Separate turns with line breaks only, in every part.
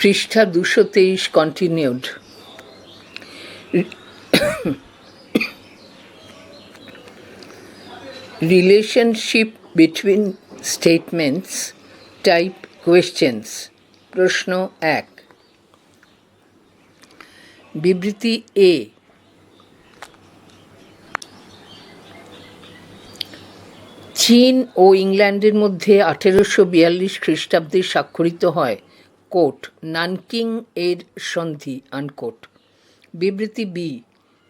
পৃষ্ঠা দুশো তেইশ continued relationship between statements type questions প্রশ্ন এক বিবৃতি এ চীন ও ইংল্যান্ডের মধ্যে আঠেরোশো বিয়াল্লিশ খ্রিস্টাব্দে স্বাক্ষরিত হয়। কোট, নানকিং এর সন্ধি আনকোট বিবৃতি বি,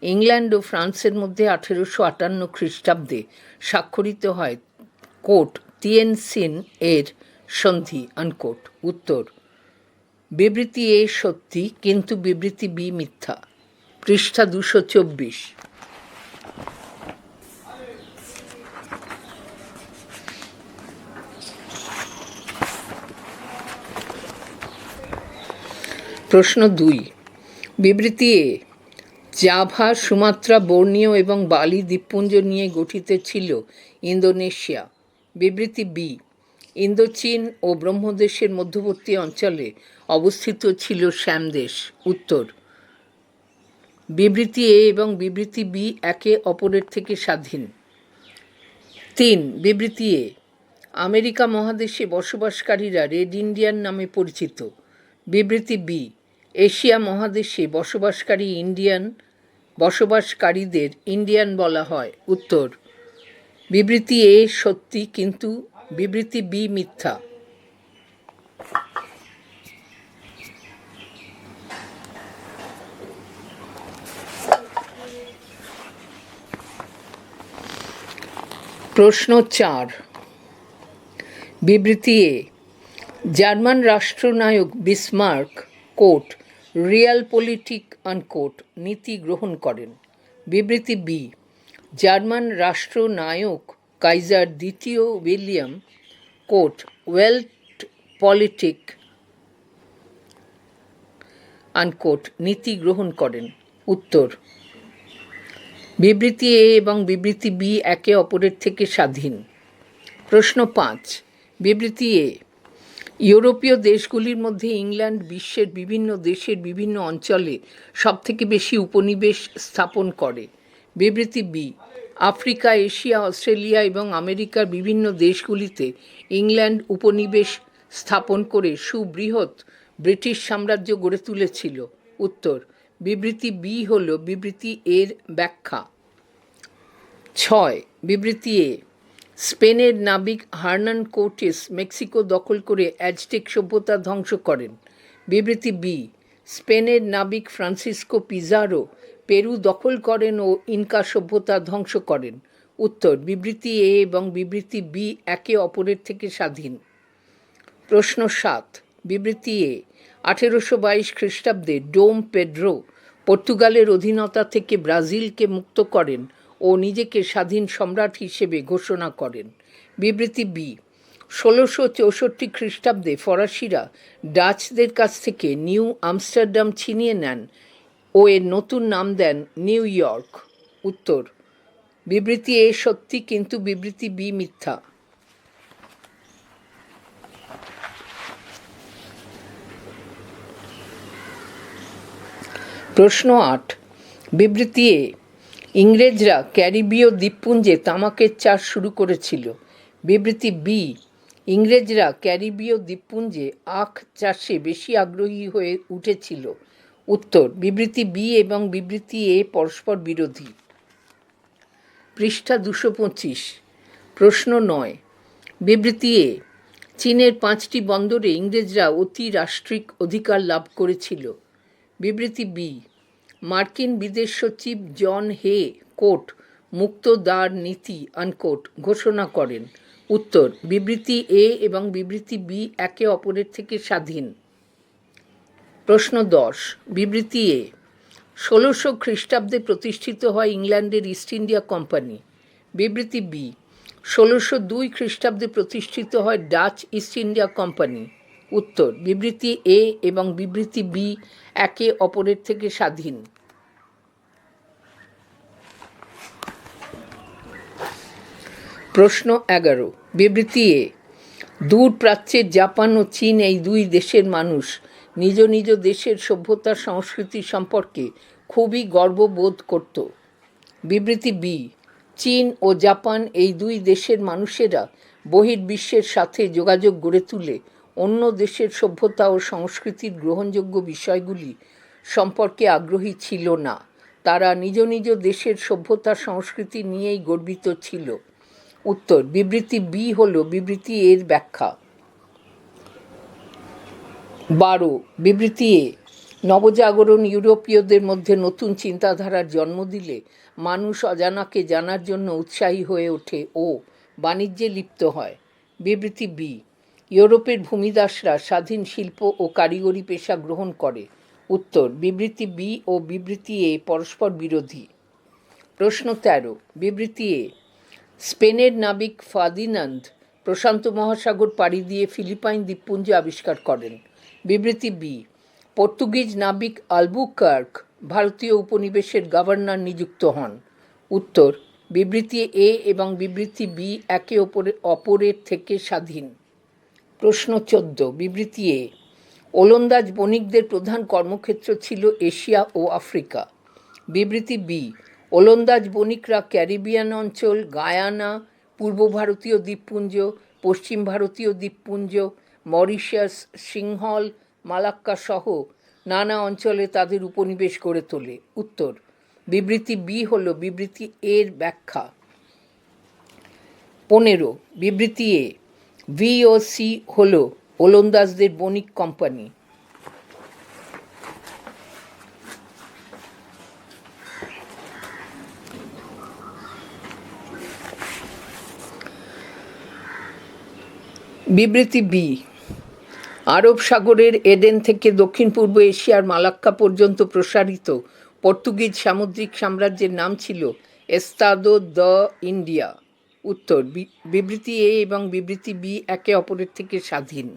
ইংল্যান্ড ও ফ্রান্সের মধ্যে আঠেরোশো আটান্ন খ্রিস্টাব্দে স্বাক্ষরিত হয় কোট তিয়েনসিন এর সন্ধি আনকোট উত্তর, বিবৃতি এ সত্যি, কিন্তু বিবৃতি বি মিথ্যা। পৃষ্ঠা দুশো চব্বিশ। প্রশ্ন দুই। বিবৃতি এ, জাভা, সুমাত্রা, বর্ণীয় এবং বালি দ্বীপপুঞ্জ নিয়ে গঠিত ছিল ইন্দোনেশিয়া। বিবৃতি বি, ইন্দোচীন ও ব্রহ্মদেশের মধ্যবর্তী অঞ্চলে অবস্থিত ছিল শ্যামদেশ উত্তর, বিবৃতি এ এবং বিবৃতি বি একে অপরের থেকে স্বাধীন। তিন, বিবৃতি এ, আমেরিকা মহাদেশে বসবাসকারীরা রেড ইন্ডিয়ান নামে পরিচিত। বিবৃতি বি এশিয়া মহাদেশে বসবাসকারী ইন্ডিয়ান, বসবাসকারীদের ইন্ডিয়ান বলা হয়। উত্তর, বিবৃতি এ সত্যি কিন্তু বিবৃতি বি মিথ্যা। প্রশ্ন চার, বিবৃতি এ, জার্মান রাষ্ট্রনায়ক Bismarck quote realpolitik unquote নীতি গ্রহণ করেন। বিবৃতি বি, জার্মান রাষ্ট্রনায়ক কাইজার দ্বিতীয় William quote Weltpolitik unquote নীতি গ্রহণ করেন। উত্তর, বিবৃতি এ এবং বিবৃতি বি একে অপরের থেকে স্বাধীন। প্রশ্ন পাঁচ, বিবৃতি এ ইউরোপীয় দেশগুলির মধ্যে ইংল্যান্ড বিশ্বের বিভিন্ন দেশের বিভিন্ন অঞ্চলে সবথেকে বেশি উপনিবেশ স্থাপন করে। বিবৃতি বি আফ্রিকা, এশিয়া, অস্ট্রেলিয়া এবং আমেরিকার বিভিন্ন দেশগুলিতে ইংল্যান্ড উপনিবেশ স্থাপন করে সুবৃহৎ ব্রিটিশ সাম্রাজ্য গড়ে তুলেছিল। উত্তর, বিবৃতি বি হল বিবৃতি এর ব্যাখ্যা। ছয়, বিবৃতি এ স্পেনের নাবিক হার্নান কোর্টেস মেক্সিকো দখল করে অ্যাজটেক সভ্যতা ধ্বংস করেন। বিবৃতি বি স্পেনের নাবিক ফ্রান্সিসকো পিজারো পেরু দখল করেন ও ইনকা সভ্যতা ধ্বংস করেন। উত্তর, বিবৃতি এ এবং বিবৃতি বি একে অপরের থেকে স্বাধীন। প্রশ্ন সাত, বিবৃতি এ আঠেরোশো বাইশ খ্রিস্টাব্দে ডোম পেড্রো, পর্তুগালের অধীনতা থেকে ব্রাজিলকে মুক্ত করেন ও নিজেকে স্বাধীন সম্রাট হিসেবে ঘোষণা করেন। বিবৃতি বি, ষোলোশো চৌষট্টি খ্রিস্টাব্দে ফরাসিরা ডাচদের কাছ থেকে নিউ আমস্টারডাম ছিনিয়ে নেন ও এর নতুন নাম দেন নিউ ইয়র্ক। উত্তর, বিবৃতি এ সত্যি কিন্তু বিবৃতি বি মিথ্যা। প্রশ্ন আট, বিবৃতি এ ইংরেজরা ক্যারিবীয় দ্বীপপুঞ্জে তামাকের চাষ শুরু করেছিল। বিবৃতি বি ইংরেজরা ক্যারিবীয় দ্বীপপুঞ্জে আখ চাষে বেশি আগ্রহী হয়ে উঠেছিল। উত্তর, বিবৃতি বি এবং বিবৃতি এ পরস্পর বিরোধী। পৃষ্ঠা দুশো পঁচিশ, প্রশ্ন নয়। বিবৃতি এ চীনের পাঁচটি বন্দরে ইংরেজরা অতি রাষ্ট্রিক অধিকার লাভ করেছিল। বিবৃতি বি মার্কিন বিদেশ সচিব জন হে কোট মুক্ত দ্বার নীতি আনকোট ঘোষণা করেন। উত্তর, বিবৃতি এ এবং বিবৃতি বি একে অপরের থেকে স্বাধীন। প্রশ্ন দশ, বিবৃতি এ, ষোলোশো খ্রিস্টাব্দে প্রতিষ্ঠিত হয় ইংল্যান্ডের ইস্ট ইন্ডিয়া কোম্পানি। বিবৃতি বি, ষোলোশো দুই খ্রিস্টাব্দে প্রতিষ্ঠিত হয় ডাচ ইস্ট ইন্ডিয়া কোম্পানি। উত্তর, বিবৃতি এ এবং বিবৃতি বি একে অপরের থেকে স্বাধীন। প্রশ্ন এগারো, বিবৃতি এ, দূর প্রাচ্যের জাপান ও চীন এই দুই দেশের মানুষ নিজ নিজ দেশের সভ্যতা সংস্কৃতি সম্পর্কে খুবই গর্ববোধ করত। বিবৃতি বি, চীন ও জাপান এই দুই দেশের মানুষেরা বহির্বিশ্বের সাথে যোগাযোগ গড়ে তুলে অন্য দেশের সভ্যতা ও সংস্কৃতির গ্রহণযোগ্য বিষয়গুলি সম্পর্কে আগ্রহী ছিল না। তারা নিজ নিজ দেশের সভ্যতা সংস্কৃতি নিয়েই গর্বিত ছিল। উত্তর, বিবৃতি বি হল বিবৃতি এর ব্যাখ্যা। বারো, বিবৃতি এ নবজাগরণ ইউরোপীয়দের মধ্যে নতুন চিন্তাধারার জন্ম দিলে মানুষ অজানাকে জানার জন্য উৎসাহী হয়ে ওঠে ও বাণিজ্যে লিপ্ত হয়। বিবৃতি বি ইউরোপের ভূমিদাসরা স্বাধীন শিল্প ও কারিগরি পেশা গ্রহণ করে। উত্তর, বিবৃতি বি ও বিবৃতি এ পরস্পর বিরোধী। প্রশ্ন তেরো, বিবৃতি এ, স্পেনের নাবিক ফাদিনান্দ প্রশান্ত মহাসাগর পাড়ি দিয়ে ফিলিপাইন দ্বীপপুঞ্জ আবিষ্কার করেন। বিবৃতি বি, পর্তুগিজ নাবিক আলবুকার্ক ভারতীয় উপনিবেশের গভর্নর নিযুক্ত হন। উত্তর, বিবৃতি এ এবং বিবৃতি বি একে অপরের অপরের থেকে স্বাধীন। প্রশ্ন চোদ্দ, বিবৃতি এ, ওলন্দাজ বণিকদের প্রধান কর্মক্ষেত্র ছিল এশিয়া ও আফ্রিকা। বিবৃতি বি, ওলন্দাজ বণিকরা ক্যারিবিয়ান অঞ্চল, গায়ানা, পূর্ব ভারতীয় দ্বীপপুঞ্জ, পশ্চিম ভারতীয় দ্বীপপুঞ্জ, মরিশাস, সিংহল, মালাক্কা সহ নানা অঞ্চলে তাদের উপনিবেশ গড়ে তোলে। উত্তর, বিবৃতি বি হল বিবৃতি এর ব্যাখ্যা। পনেরো, বিবৃতি এ ভিওসি হল ওলন্দাজদের বণিক কোম্পানি। বিবৃতি বি আরব সাগরের এডেন থেকে দক্ষিণ পূর্ব এশিয়ার মালাক্কা পর্যন্ত প্রসারিত পর্তুগিজ সামুদ্রিক সাম্রাজ্যের নাম ছিল এস্তাদো দ্য ইন্ডিয়া। উত্তর বিবৃতি এ এবং বিবৃতি বি একে অপরের থেকে স্বাধীন।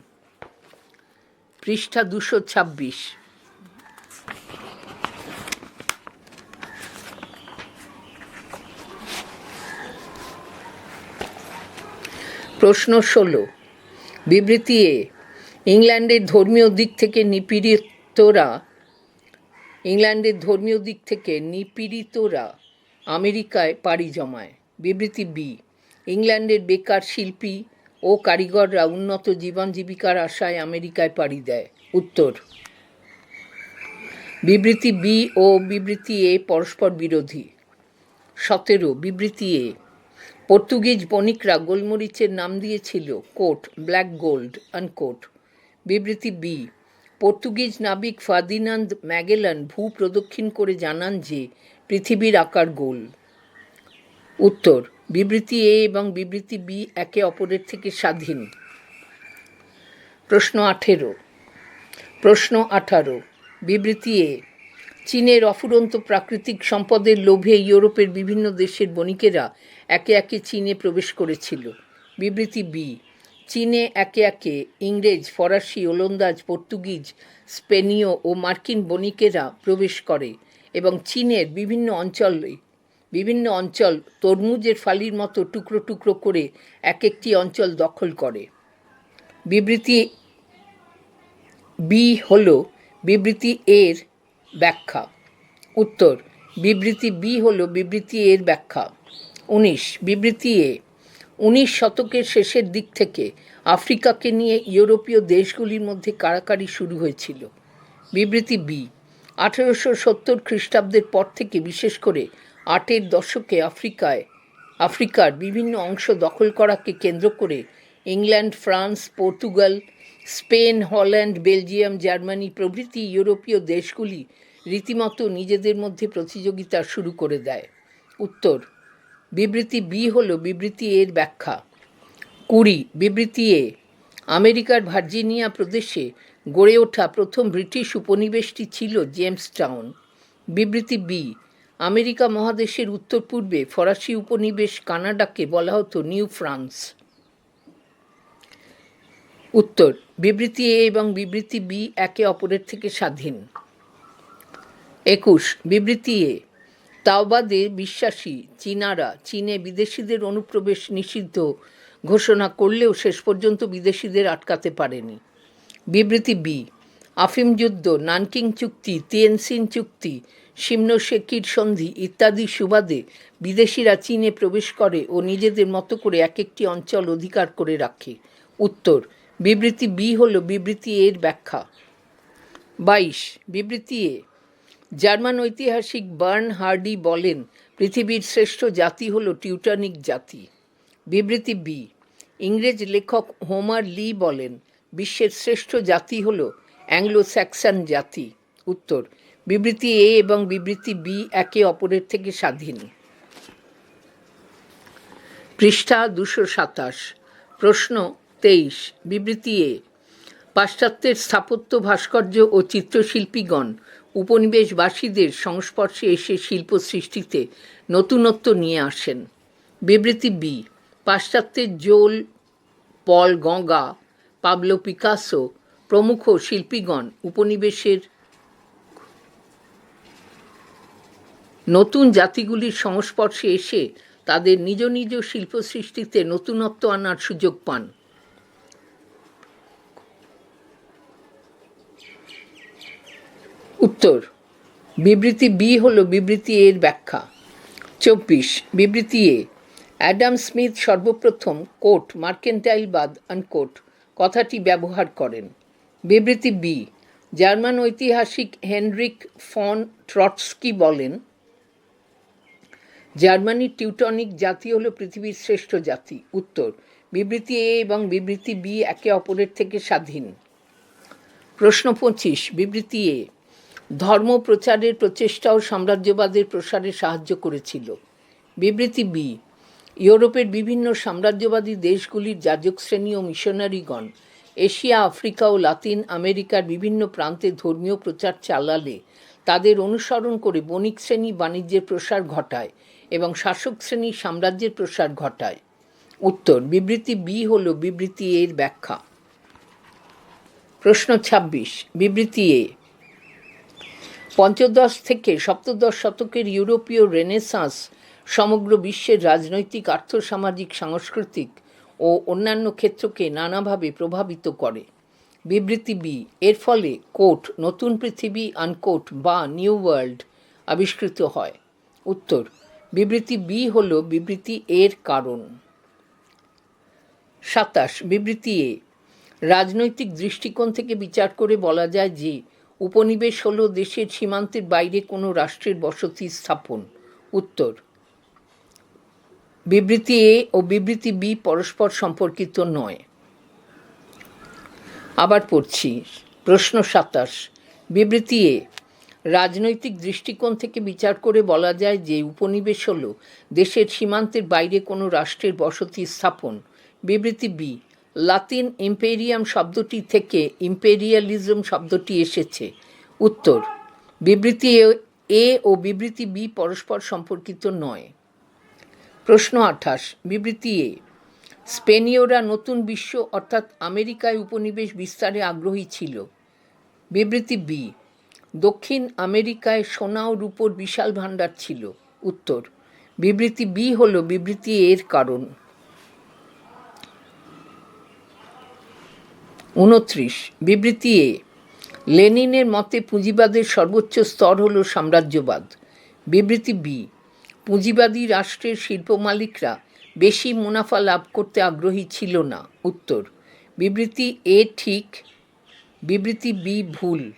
পৃষ্ঠা দুশো ছাব্বিশ। প্রশ্ন ষোলো। বিবৃতি এ, ইংল্যান্ডের ধর্মীয় দিক থেকে নিপীড়িতরা, ইংল্যান্ডের ধর্মীয় দিক থেকে নিপীড়িতরা আমেরিকায় পাড়ি জমায়। বিবৃতি বি ইংল্যান্ডের বেকার শিল্পী ও কারিগররা উন্নত জীবন জীবিকার আশায় আমেরিকায় পাড়ি দেয়। উত্তর। বিবৃতি বি ও বিবৃতি এ পরস্পর বিরোধী। সতেরো, বিবৃতি এ, পর্তুগিজ বণিকরা গোলমরিচের নাম দিয়েছিল, কোট, ব্ল্যাক গোল্ড, আনকোট। বিবৃতি বি, পর্তুগিজ নাবিক ফাদিনান্দ ম্যাগেলান ভূ প্রদক্ষিণ করে জানান যে, পৃথিবীর আকার গোল। উত্তর। বিবৃতি এ এবং বিবৃতি বি একে অপরের থেকে স্বাধীন। প্রশ্ন আঠেরো। প্রশ্ন আঠারো। বিবৃতি এ, চীনের অফুরন্ত প্রাকৃতিক সম্পদের লোভে ইউরোপের বিভিন্ন দেশের বণিকেরা একে একে চীনে প্রবেশ করেছিল। বিবৃতি বি, চীনে একে একে ইংরেজ, ফরাসি, ওলন্দাজ, পর্তুগিজ, স্পেনীয় ও মার্কিন বণিকেরা প্রবেশ করে এবং চীনের বিভিন্ন অঞ্চলে বিভিন্ন অঞ্চল তরমুজের ফালির মতো টুকরো টুকরো করে এক একটি অঞ্চল দখল করে। বিবৃতি বি হল বিবৃতি এর ব্যাখ্যা। উত্তর, বিবৃতি বি হল বিবৃতি এর ব্যাখ্যা। উনিশ, বিবৃতি এ উনিশ শতকের শেষের দিক থেকে আফ্রিকাকে নিয়ে ইউরোপীয় দেশগুলির মধ্যে কাড়াকাড়ি শুরু হয়েছিল। বিবৃতি বি আঠেরোশো সত্তর খ্রিস্টাব্দের পর থেকে বিশেষ করে আটের দশকে আফ্রিকায়, আফ্রিকার বিভিন্ন অংশ দখল করাকে কেন্দ্র করে England, France, Portugal, Spain, Holland, Belgium, Germany প্রভৃতি ইউরোপীয় দেশগুলি রীতিমতো নিজেদের মধ্যে প্রতিযোগিতা শুরু করে দেয়। উত্তর, বিবৃতি বি হল বিবৃতি এর ব্যাখ্যা। কুড়ি, বিবৃতি এ, আমেরিকার ভার্জিনিয়া প্রদেশে গড়ে ওঠা প্রথম ব্রিটিশ উপনিবেশটি ছিল জেমস টাউন বিবৃতি বি আমেরিকা মহাদেশের উত্তর পূর্বে ফরাসি উপনিবেশ কানাডাকে বলা হতো নিউ ফ্রান্স। উত্তর, বিবৃতি এ এবং বিবৃতি বি একে অপরের থেকে স্বাধীন। একুশ, বিবৃতি এ, তাওবাদে বিশ্বাসী চীনারা চীনে বিদেশিদের অনুপ্রবেশ নিষিদ্ধ ঘোষণা করলেও শেষ পর্যন্ত বিদেশিদের আটকাতে পারেনি। বিবৃতি বি, আফিম যুদ্ধ, নানকিং চুক্তি, তিয়েনসিন চুক্তি সিমনোশেকির সন্ধি ইত্যাদি সুবাদে বিদেশিরা চীনে প্রবেশ করে ও নিজেদের মতো করে এক একটি অঞ্চল অধিকার করে রাখে। উত্তর, বিবৃতি বি হল বিবৃতি এর ব্যাখ্যা। বাইশ, বিবৃতি এ, জার্মান ঐতিহাসিক বার্ন হার্ডি বলেন, পৃথিবীর শ্রেষ্ঠ জাতি হল টিউটানিক জাতি। বিবৃতি বি, ইংরেজ লেখক হোমার লি বলেন, বিশ্বের শ্রেষ্ঠ জাতি হল অ্যাংলো স্যাক্সন জাতি। উত্তর বিবৃতি এ এবং বিবৃতি বি একে অপরের থেকে স্বাধীন। পৃষ্ঠা দুশো সাতাশ, প্রশ্ন তেইশ, বিবৃতি এ। পাশ্চাত্যের স্থাপত্য ভাস্কর্য ও চিত্রশিল্পীগণ, উপনিবেশবাসীদের সংস্পর্শে এসে শিল্প সৃষ্টিতে নতুনত্ব নিয়ে আসেন। বিবৃতি বি, পাশ্চাত্যের জোল, পল গঙ্গা, পাবলো পিকাসো প্রমুখ শিল্পীগণ উপনিবেশের নতুন জাতিগুলির সংস্পর্শে এসে তাদের নিজ নিজ শিল্প সৃষ্টিতে নতুনত্ব আনার সুযোগ পান। উত্তর, বিবৃতি বি হল বিবৃতি এর ব্যাখ্যা। চব্বিশ, বিবৃতি এ, অ্যাডাম স্মিথ সর্বপ্রথম কোট, মার্কেন্টাইল বাদ আনকোট, কথাটি ব্যবহার করেন। বিবৃতি বি, জার্মান ঐতিহাসিক হেনরিক ফন ট্রটস্কি বলেন জার্মানির টিউটনিক জাতি হল পৃথিবীর শ্রেষ্ঠ জাতি। উত্তর, বিবৃতি এ এবং বিবৃতি বি একে অপরের থেকে স্বাধীন। প্রশ্ন পঁচিশ, বিবৃতি এ, ধর্ম প্রচারের প্রচেষ্টা ও সাম্রাজ্যবাদের প্রসারে সাহায্য করেছিল। বিবৃতি বি, ইউরোপের বিভিন্ন সাম্রাজ্যবাদী দেশগুলির যাজক শ্রেণি ও মিশনারিগণ এশিয়া, আফ্রিকা ও লাতিন আমেরিকার বিভিন্ন প্রান্তে ধর্মীয় প্রচার চালালে তাদের অনুসরণ করে বণিক শ্রেণি বাণিজ্যের প্রসার ঘটায়। এবং শাসক শ্রেণি সাম্রাজ্যের প্রসার ঘটায়। উত্তর, বিবৃতি বি হল বিবৃতি এর ব্যাখ্যা। প্রশ্ন ছাব্বিশ, বিবৃতি এ পঞ্চদশ থেকে সপ্তদশ শতকের ইউরোপীয় রেনেসাঁস সমগ্র বিশ্বের রাজনৈতিক, আর্থসামাজিক, সাংস্কৃতিক ও অন্যান্য ক্ষেত্রকে নানাভাবে প্রভাবিত করে। বিবৃতি বি এর ফলে কোট, নতুন পৃথিবী, আনকোট বা নিউ ওয়ার্ল্ড আবিষ্কৃত হয়। উত্তর বিবৃতি বি হল বিবৃতি এর কারণ। সাতাশ, বিবৃতি এ, রাজনৈতিক দৃষ্টিকোণ থেকে বিচার করে বলা যায় যে, উপনিবেশ হল দেশের সীমান্তের বাইরে কোনো রাষ্ট্রের বসতি স্থাপন। উত্তর, বিবৃতি এ ও বিবৃতি বি পরস্পর সম্পর্কিত নয়। আবার পড়ছি, প্রশ্ন সাতাশ, বিবৃতি এ রাজনৈতিক দৃষ্টিকোণ থেকে বিচার করে বলা যায় যে উপনিবেশ হল দেশের সীমান্তের বাইরে কোনো রাষ্ট্রের বসতি স্থাপন। বিবৃতি বি, লাতিন ইম্পেরিয়াম শব্দটি থেকে ইম্পেরিয়ালিজম শব্দটি এসেছে। উত্তর, বিবৃতি এ ও বিবৃতি বি পরস্পর সম্পর্কিত নয়। প্রশ্ন আঠাশ, বিবৃতি এ, স্পেনীয়রা নতুন বিশ্ব অর্থাৎ আমেরিকায় উপনিবেশ বিস্তারে আগ্রহী ছিল। বিবৃতি বি দক্ষিণ আমেরিকায় সোনা ও রূপোর বিশাল ভাণ্ডার ছিল। উত্তর, বিবৃতি বি হল বিবৃতি এর কারণ। উনত্রিশ, বিবৃতি এ লেনিনের মতে পুঁজিবাদের সর্বোচ্চ স্তর হল সাম্রাজ্যবাদ। বিবৃতি বি পুঁজিবাদী রাষ্ট্রের শিল্প মালিকরা বেশি মুনাফা লাভ করতে আগ্রহী ছিল না। উত্তর, বিবৃতি এ ঠিক, বিবৃতি বি ভুল।